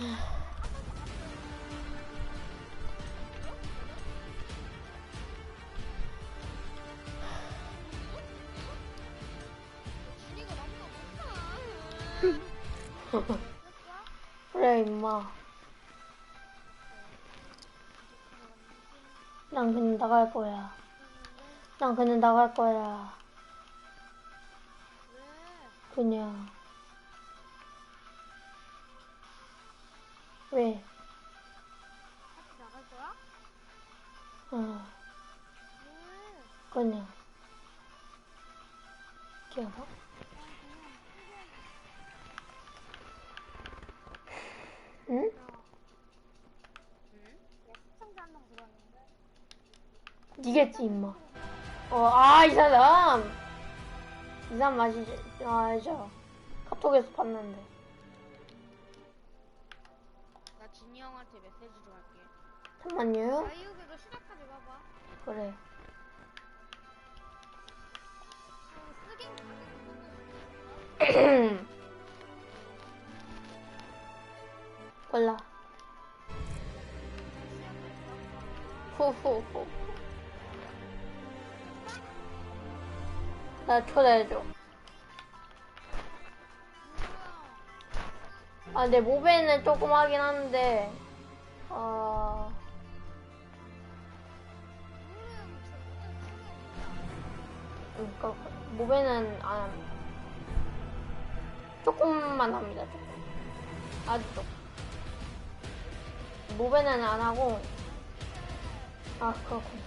못나. 그래 임마 난 그냥 나갈 거야 난 그냥 나갈 거야 왜? 그냥 왜? 같이 나갈 거야? 어 왜? 그냥 기억나? 응? 응? 내 시청자 한 명 들어왔는데. 니겠지 임마 어 아 이 사람 이 사람 마시지 아 알죠 카톡에서 봤는데 형한테 메시지 좀 할게. 잠만요? 자유계도 시작하지 봐봐. 그래. 어, 쓰긴 몰라. 후후후. 나 초대해줘 아내 모베는 조금 하긴 하는데 어... 그러니까 모베는 안 합니다 조금만 합니다 조금. 조금 모베는 안 하고 아 그렇군.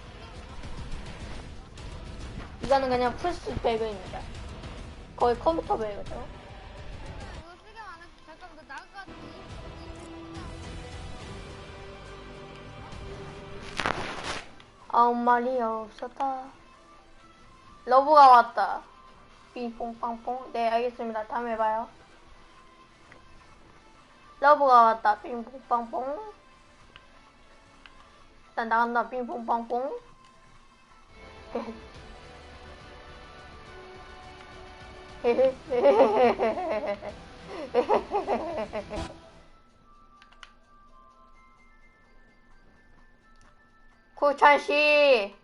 이거는 그냥 플스 배그입니다. 거의 컴퓨터 배그죠 아무 말이 없었다 러브가 왔다. 빙뽕빵뽕. 네 알겠습니다. 다음에 봐요. 러브가 왔다. 빙뽕빵뽕. 일단 나간다. 빙뽕빵뽕. 구찬씨 오케이.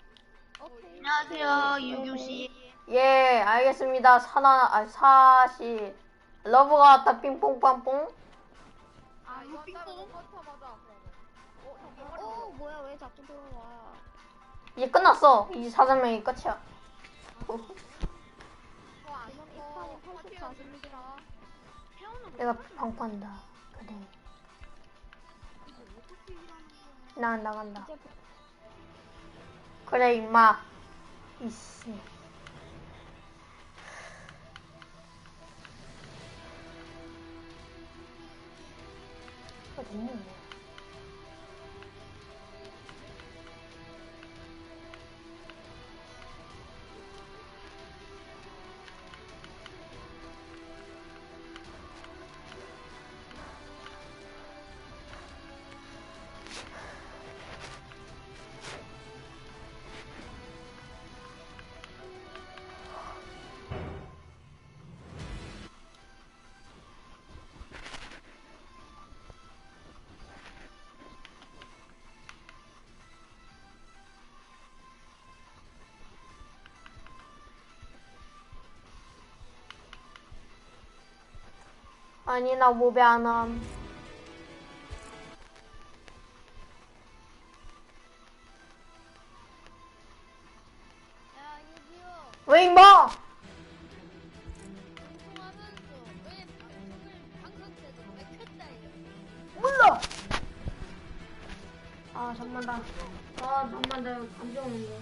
안녕하세요, 유규 씨. 예 알겠습니다 사나 아 사씨 러브가 왔다 빙뽕빵뽕 아, 이거 맞아. 어, 어, 뭐야? 왜 자꾸 들어와? 이제 끝났어 이 사전 명이 끝이야 안 먹고 버터 자습니다. 내가 방구한다 그래 나 나간다 그래 임마 이씨 어딨냐 아니 나모 때도 왜 켰다 이래? 몰라 아 잠만 나 아 잠만 나 감정 온다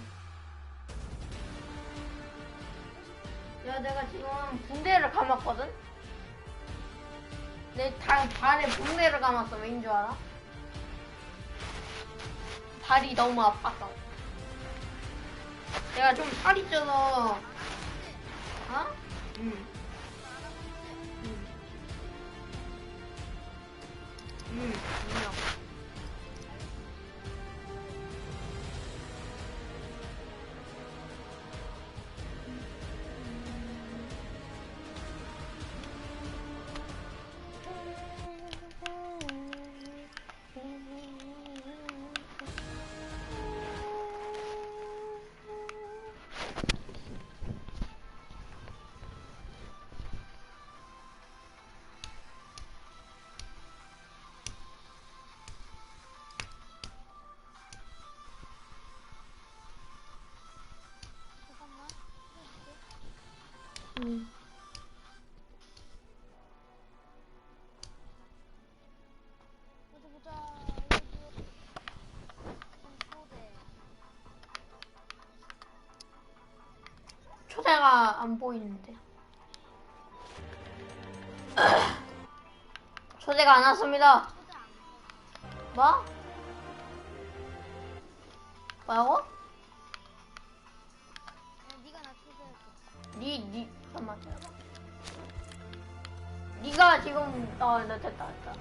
야. 내가 지금 붕대를 감았거든 내 달, 발에 붕대를 감았어 왜인 줄 알아? 발이 너무 아팠어 내가 좀 살이 쪄서 어? 응 응. 응, 음. 초대가 안 보이는데. 초대가 안 왔습니다. 뭐? 뭐라고? 잠깐만, 기다려봐. 니가 지금, 어, 나 됐다, 됐다.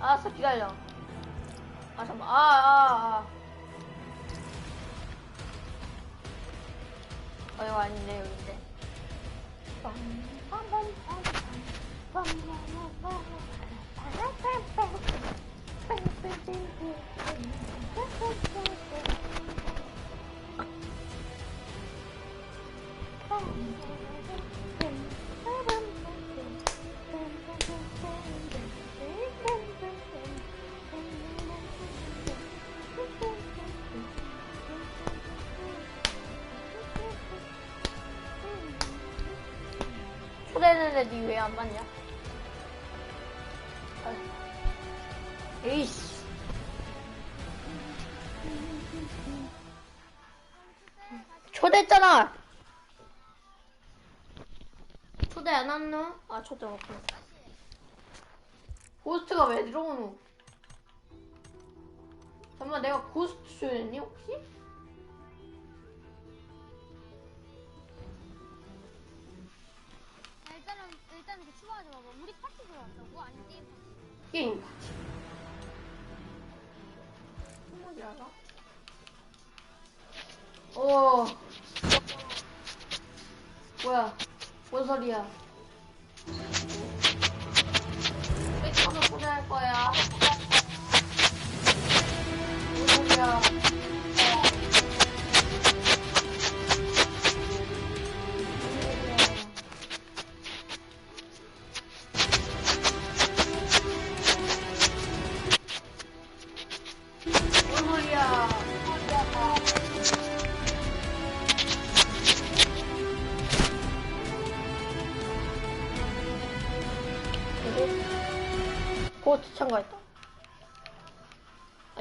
알았어, 기다려. 아, 잠깐만, 아, 아, 아. 어, 이거 아닌데, 여긴데. 초대했는데 니 왜안 받냐? 아이. 에이씨. 초대했잖아! 초대 안 왔노? 아, 초대 왔구나. 고스트가 왜 들어오노? 잠깐만, 내가 고스트 쇼였니, 혹시? 그 추가하지 마봐. 우리 파티 들어왔다고? 아니 게임 파티. 게임 같이. 뭐지 알아? 어. 뭐야? 뭔 소리야?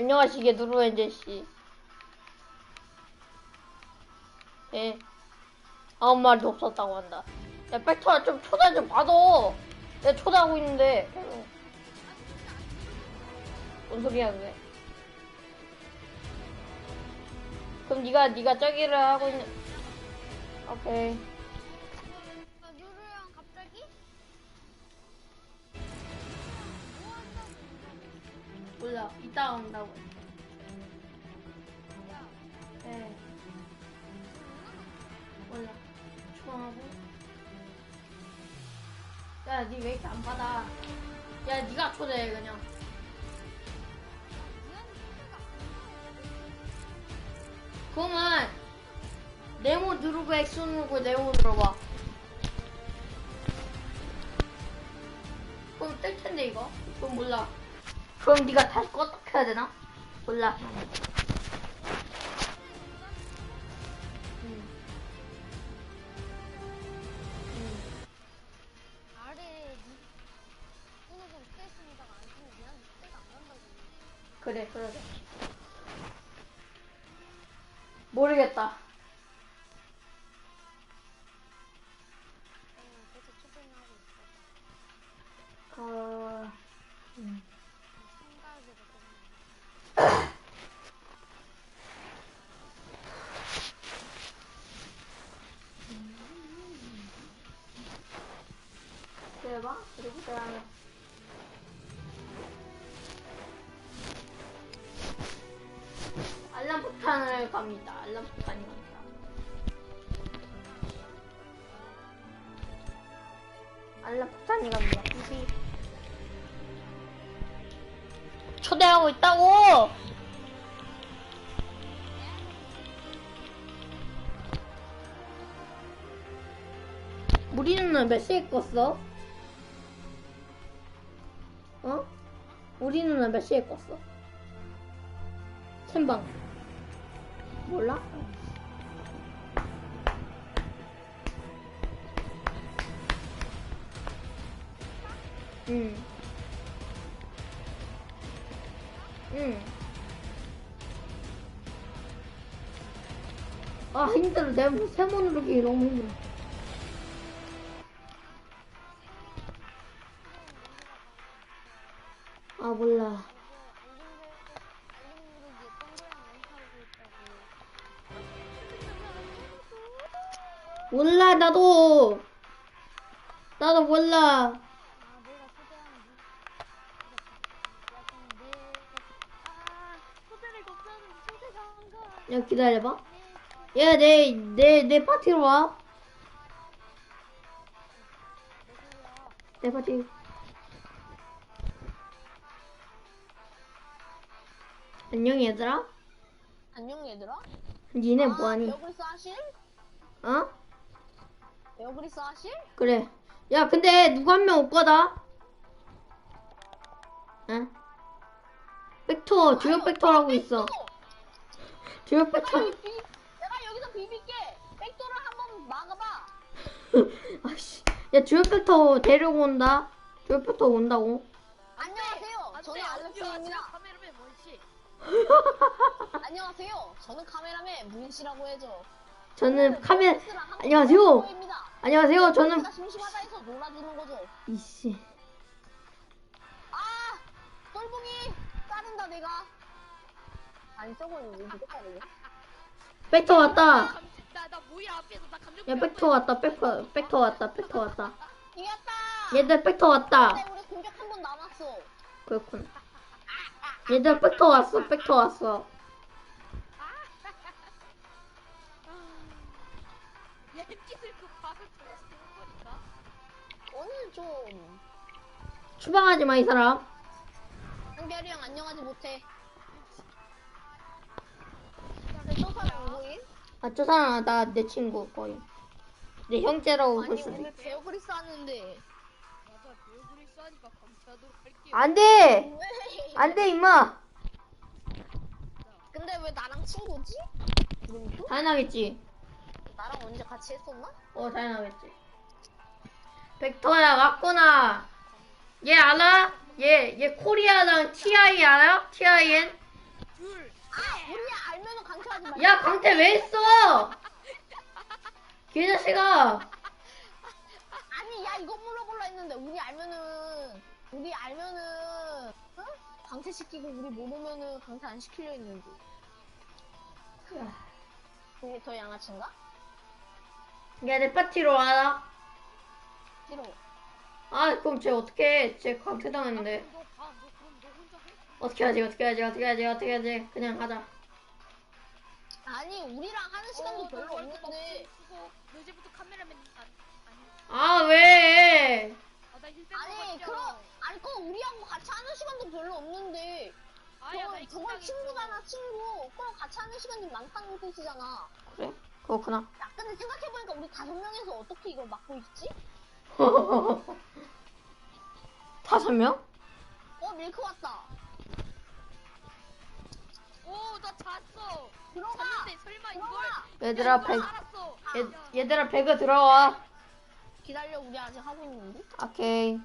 안녕하시게 누르엔제 씨. 예. 아무 말도 없었다고 한다. 야, 백터야 좀 초대 좀 받아. 내가 초대하고 있는데. 뭔 소리야 그게? 그럼 네가 네가 저기를 하고 있는. 오케이. 몰라. 이따 온다고. 야, 네. 몰라. 초하고. 야, 니 왜 이렇게 안 받아? 야, 니가 초대해 그냥. 그러면 네모 누르고 X 누르고 네모 눌러봐. 그럼 뜰 텐데 이거. 그럼 몰라. 그럼 네가 다시 껐다 켜야 되나? 몰라. 음. 음. 그래, 그러자. 모르겠다. 대박. 그리고 그 다음에 알람 폭탄을 갑니다. 알람 폭탄이 갑니다. 알람 폭탄이 갑니다. 삐삐. 초대하고 있다고! 우리는 몇 시에 껐어? 어? 우리 누나 몇 시에 껐어? 샘방 몰라? 응. 응. 아 힘들어. 내가 세모 누르기 너무 힘들어. 몰라. 몰라, 나도. 나도 몰라. 야, 기다려봐. 야, 내, 내, 내 파티로 와. 내 파티. 안녕, 얘들아. 안녕 얘들아. 니네 아, 뭐하니? 베어그리스 하실? 어? 베어그리스 하실? 그래. 야, 근데 누구 한 명 올 거다. 응? 백토, 주요 백토라고 있어. 주요 백토. 내가, 비, 내가 여기서 비빌게. 백도를 한번 막아봐. 아씨. 야, 주요 백토 데리고 온다. 주요 백토 온다고. 안녕하세요. 저는 알렉스입니다. 카메라맨 뭔지. 안녕하세요. 저는 카메라맨 문씨라고 해죠. 저는 카메라, 안녕하세요. 안녕하세요. 저는, 가 심심하다 해서 놀아주는 거죠. 이씨. 아, 똘봉이 따른다 내가. 저건 왜 이렇게 따르냐? 백토 왔다. 나나 모이라 앞에서 나 감정. 야, 백토 왔다. 백토, 백토 왔다. 백토 왔다. 이겼다. 얘들 백토 왔다. 근데 우리 공격 한 번 남았어. 그렇군. 얘들 백토 왔어. 백토 왔어. 그 밥을 거니까. 오늘 좀 추방하지 마, 이 사람. 한별이 형 안녕하지 못해. 근데 저 사람 누구임? 아, 저 사람, 나, 내 친구, 거의. 내 형제라고 볼 아니 수도 오늘 있어. 베어그리스 하는데 안 돼! 왜? 안 돼, 임마! 근데 왜 나랑 친구지? 당연하겠지. 나랑 언제 같이 했었나? 어, 당연하겠지. 벡터야, 맞구나. 얘 알아? 얘, 얘 코리아랑 TI 알아? TIN? 둘. 아 우리 알면은 강퇴하지 말자. 야, 강태 왜 했어? 개자식아. 아니 야 이거 물어볼라 했는데 우리 알면은 우리 알면은 어? 강퇴 시키고 우리 모르면은 강퇴 안 시키려 했는데 그게 더? 야, 내 파티로 와라. 싫어 아, 그럼 쟤 어떻게 해? 쟤 강퇴당했는데. 해. 어떻게 하지, 어떻게 하지, 어떻게 하지, 어떻게 하지. 그냥 하자. 아니 우리랑 하는 시간도 어, 별로 너 월급 없는데 이제부터 카메라맨 안 아니. 아, 왜? 아나 힐백 아니 그럼 아니 그럼 우리하고 같이 하는 시간도 별로 없는데 아야 나 그럼 정말 친구잖아 친구 그럼 같이 하는 시간이 많다는 뜻이잖아 그래? 그렇구나. 야 근데 생각해보니까 우리 다섯 명에서 어떻게 이걸 막고 있지? 다섯 명? 어 밀크 왔다 오나 잤어. 들어가 잤는데 설마 이걸. 들어가 얘들아, 이거 알았어. 얘, 얘들아, 배그 들어와. 기다려 우리 아직 하고 있는데 오케이.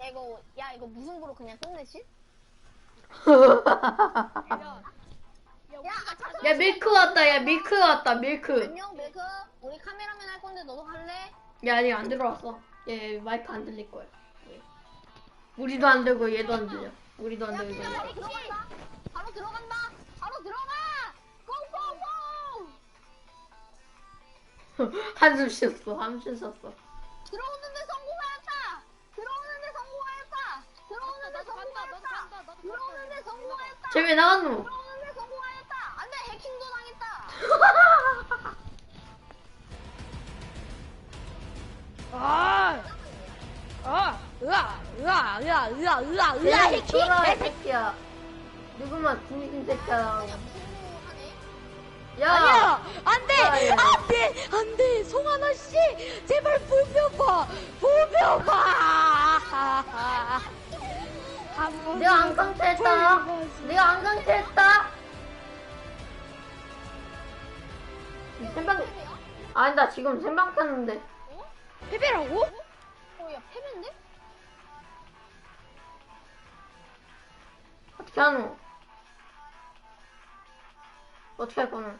야 이거 야 이거 무승부로 그냥 끝내지? 야. 야. 야, 밀크 왔다, 야, 밀크 왔다, 밀크. 안녕 밀크 우리 카메라맨 할 건데 너도 할래? 야, 아직 안 들어왔어. 얘 마이크 안 들릴 거야. 예. 우리도 안 들고 얘도 안 들려. 우리도 안 들고. 얘도 안 바로 들어간다 바로 들어간다 바로 들어가 고고고 한숨 쉬었어. 한숨 쉬었어. 들어오는데 성공하였다 들어오는데 성공하였다 들어오는데 성공하였다. 들어오는데 성공하였다 쟤왜 나갔노? 들어오는데 성공하였다 안 돼 해킹도 당했다 아. 아. 으아. 으아. 으아. 으아. 으아. 야, 으아. 해킹! 새끼야. 누구만 중심 새끼야. 그냥 무승부로 하네 야! 아니야. 안 돼. 안 돼. 안 돼. 송하나 씨. 제발 보면 봐. 보면 봐. 한 번. 내가 안 강퇴했다. 내가 안 강퇴했다. 생방, 아니다. 지금 생방 켰는데. 패배라고? 어 야 패배인데? 어떻게 하노? 어떻게 할 거는?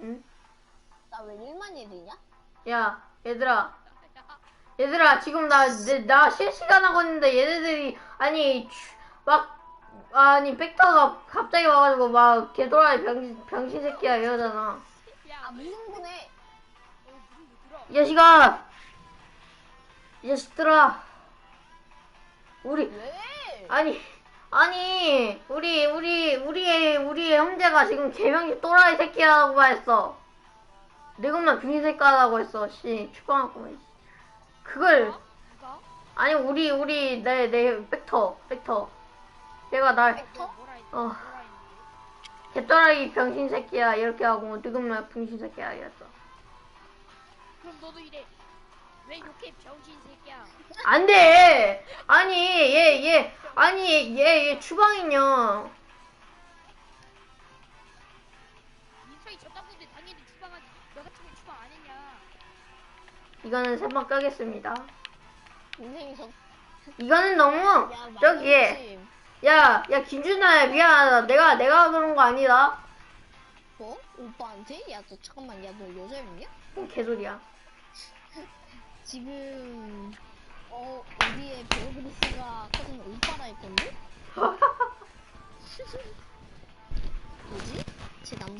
응? 나 왜 1만 예리냐? 야, 얘들아. 얘들아 지금 나나 실시간 하고 있는데 얘네들이 아니 주- 막 아니 벡터가 갑자기 와가지고 막 개돌아이 병신 병신 새끼야 이러잖아. 아 무슨 분해? 이 자식아, 이 자식들아, 우리 왜? 아니 아니 우리 우리 우리의 우리의 형제가 지금 개병신 또라이 새끼라고 했어. 늙은만 병신 새끼라고 했어. 씨 축구하고 그걸? 아니 우리 우리 내내 벡터 벡터 얘가 날 했는데? 어. 개또라이 병신 새끼야 이렇게 하고 늙은만 병신 새끼야 이랬어. 그럼 너도 이래. 왜 욕해 병신 새끼야? 안 돼! 아니, 얘, 얘, 아니, 얘, 얘 추방이냐. 민성이 저딴 건데 당연히 추방하지. 너 같으면 추방 안 했냐? 이거는 세번 까겠습니다. 인생이 저. 이거는 너무, 야, 저기, 말이지. 야, 야, 김준아야, 미안하다. 내가, 내가 그런 거 아니다. 뭐? 오빠한테? 야, 너 잠깐만, 야, 너 여자였냐? 뭔 개소리야. 지금 어 우리의 베어그리스가 아까 오빠라 했건데? 뭐지? 제 남자?